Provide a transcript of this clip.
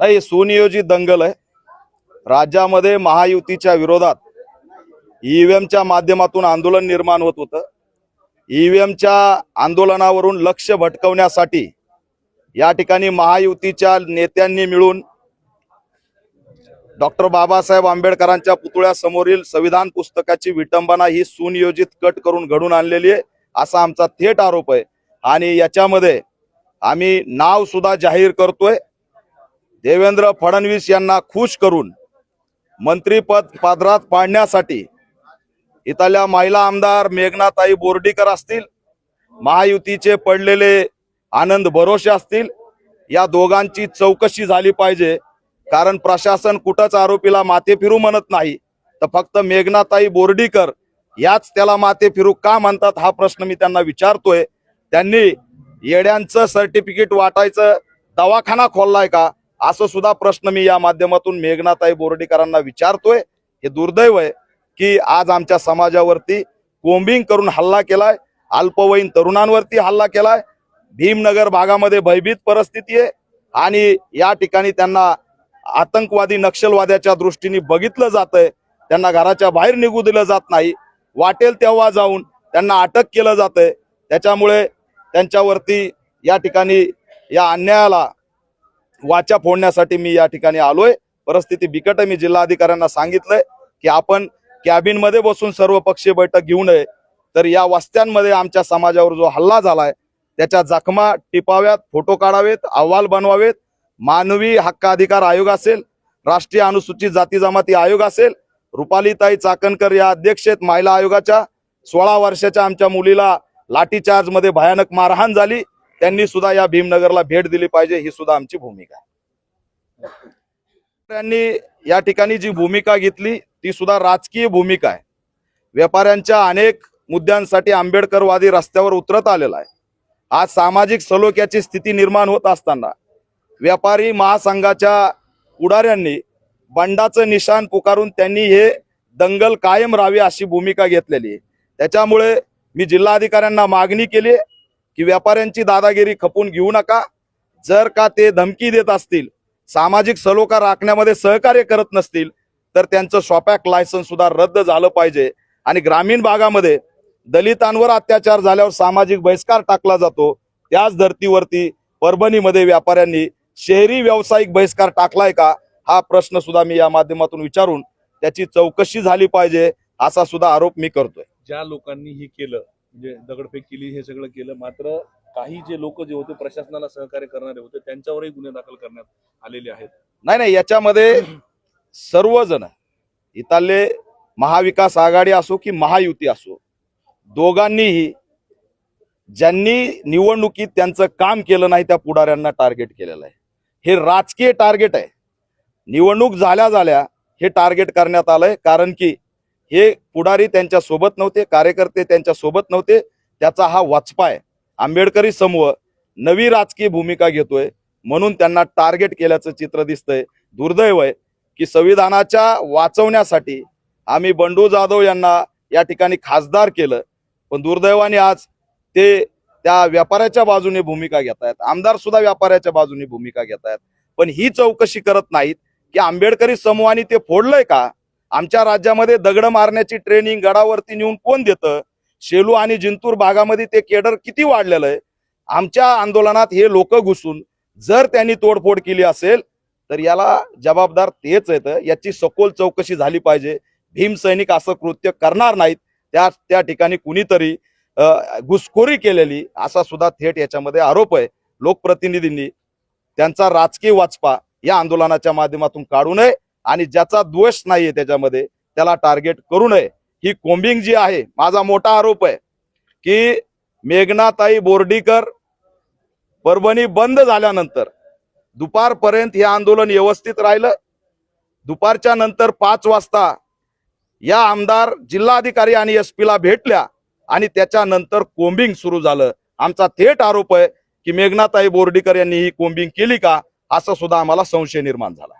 नाही सुनियोजित दंगल आहे. राज्यामध्ये महायुतीच्या विरोधात ईव्हीएमच्या माध्यमातून आंदोलन निर्माण होत होतं. ईव्हीएमच्या आंदोलनावरून लक्ष भटकवण्यासाठी या ठिकाणी महायुतीच्या नेत्यांनी मिळून डॉक्टर बाबासाहेब आंबेडकरांच्या पुतळ्यासमोरील संविधान पुस्तकाची विटंबना ही सुनियोजित कट करून घडून आणलेली आहे असा आमचा थेट आरोप आहे. आणि याच्यामध्ये आम्ही नाव सुद्धा जाहीर करतोय. देवेंद्र फडणवीस यांना खुश करून मंत्रीपद पादरात पाडण्यासाठी इथल्या महिला आमदार मेघनाताई बोर्डीकर असतील महायुतीचे पडलेले आनंद भरोसे असतील या दोघांची चौकशी झाली पाहिजे. कारण प्रशासन कुठंच आरोपीला माथे फिरू म्हणत नाही. तर फक्त मेघनाताई बोर्डीकर याच त्याला माथे फिरू का म्हणतात हा प्रश्न मी त्यांना विचारतोय. त्यांनी येड्यांचं सर्टिफिकेट वाटायचं. दवाखाना खोललाय का? असं सुद्धा प्रश्न मी या माध्यमातून मेघनाताई बोर्डीकरांना विचारतोय. हे दुर्दैव आहे की आज आमच्या समाजावरती कोम्बिंग करून हल्ला केलाय अल्पवयीन तरुणांवरती हल्ला केलाय भीमनगर भागामध्ये भयभीत परिस्थिती आहे आणि या ठिकाणी त्यांना आतंकवादी नक्षलवाद्याच्या दृष्टीने बघितलं जातंय. त्यांना घराच्या बाहेर निघू दिलं जात नाही. वाटेल तेव्हा जाऊन त्यांना अटक केलं जातंय. त्याच्यामुळे त्यांच्यावरती या ठिकाणी या अन्यायाला वाचा फोडण्यासाठी मी या ठिकाणी आलोय. परिस्थिती बिकट आहे मी जिल्हाधिकाऱ्यांना सांगितलंय की आपण कॅबिनमध्ये बसून सर्व पक्षीय बैठक घेऊ नये. तर या वस्त्यांमध्ये आमच्या समाजावर जो हल्ला झालाय त्याच्या जखमा टिपाव्यात फोटो काढावेत अहवाल बनवावेत. मानवी हक्क अधिकार आयोग असेल राष्ट्रीय अनुसूचित जाती जमाती आयोग असेल रुपालीताई चाकणकर या अध्यक्ष आहेत महिला आयोगाच्या सोळा वर्षाच्या आमच्या मुलीला लाठीचार्जमध्ये भयानक मारहाण झाली. त्यांनी सुद्धा या भीमनगरला भेट दिली पाहिजे ही सुद्धा आमची भूमिका आहे. त्यांनी या ठिकाणी जी भूमिका घेतली ती सुद्धा राजकीय भूमिका आहे. व्यापाऱ्यांच्या अनेक मुद्द्यांसाठी आंबेडकरवादी रस्त्यावर उतरत आलेला आहे. आज सामाजिक सलोख्याची स्थिती निर्माण होत असताना व्यापारी महासंघाच्या पुढाऱ्यांनी बंडाचं निशाण पुकारून त्यांनी हे दंगल कायम राहावी अशी भूमिका घेतलेली आहे. त्याच्यामुळे मी जिल्हाधिकाऱ्यांना मागणी केली की व्यापाऱ्यांची दादागिरी खपून घेऊ नका. जर का ते धमकी देत असतील सामाजिक सलोखा राखण्यामध्ये सहकार्य करत नसतील तर त्यांचं शॉपॅक लायसन्स सुद्धा रद्द झालं पाहिजे. आणि ग्रामीण भागामध्ये दलितांवर अत्याचार झाल्यावर सामाजिक बहिष्कार टाकला जातो. त्याच धर्तीवरती परभणीमध्ये व्यापाऱ्यांनी शहरी व्यावसायिक बहिष्कार टाकलाय का? हा प्रश्न सुद्धा मी या माध्यमातून विचारून त्याची चौकशी झाली पाहिजे असा सुद्धा आरोप मी करतोय. ज्या लोकांनी हे केलं म्हणजे दगडफेक केली हे सगळं केलं. मात्र काही जे लोक जे होते प्रशासनाला सहकार्य करणारे होते त्यांच्यावरही गुन्हे दाखल करण्यात आलेले आहेत. नाही नाही याच्यामध्ये सर्वजण इथले महाविकास आघाडी असो की महायुती असो दोघांनीही ज्यांनी निवडणुकीत त्यांचं काम केलं नाही त्या पुढाऱ्यांना टार्गेट केलेलं आहे. हे राजकीय टार्गेट आहे. निवडणूक झाल्या झाल्या हे टार्गेट करण्यात आलंय कारण की हे पुढारी त्यांच्यासोबत नव्हते कार्यकर्ते त्यांच्यासोबत नव्हते त्याचा हा वाचपाय आहे आंबेडकरी समूह नवी राजकीय भूमिका घेतोय म्हणून त्यांना टार्गेट केल्याचं चित्र दिसतंय. दुर्दैव आहे की संविधानाच्या वाचवण्यासाठी आम्ही बंडू जाधव यांना या ठिकाणी खासदार केलं पण दुर्दैवाने आज ते त्या व्यापाऱ्याच्या बाजूने भूमिका घेत आहेत आमदार सुद्धा व्यापाऱ्याच्या बाजूने भूमिका घेत आहेत पण ही चौकशी करत नाहीत की आंबेडकरी समूहाने ते फोडलंय का? आमच्या राज्यामध्ये दगड मारण्याची ट्रेनिंग गडावरती नेऊन कोण देतं? शेलू आणि जिंतूर भागामध्ये ते केडर किती वाढलेलं आहे? आमच्या आंदोलनात हे लोक घुसून जर त्यांनी तोडफोड केली असेल तर याला जबाबदार तेच आहेत. याची सखोल चौकशी झाली पाहिजे. भीम सैनिक असं कृत्य करणार नाहीत. त्या त्या ठिकाणी कुणीतरी घुसखोरी केलेली असा सुद्धा थेट याच्यामध्ये आरोप आहे. लोकप्रतिनिधींनी त्यांचा राजकीय वाचपा या आंदोलनाच्या माध्यमातून काढू नये. आणि ज्याचा द्वेष नाहीये त्याच्यामध्ये त्याला टार्गेट करू नये. ही कोंबिंग जी आहे माझा मोठा आरोप आहे की मेघनाताई बोर्डीकर परभणी बंद झाल्यानंतर दुपारपर्यंत हे आंदोलन व्यवस्थित राहिलं. दुपारच्या नंतर पाच वाजता या आमदार जिल्हाधिकारी आणि एस ला भेटल्या आणि त्याच्यानंतर कोंबिंग सुरू झालं. आमचा थेट आरोप आहे की मेघनाताई बोर्डीकर यांनी ही कोंबिंग केली का? असं सुद्धा आम्हाला संशय निर्माण झाला.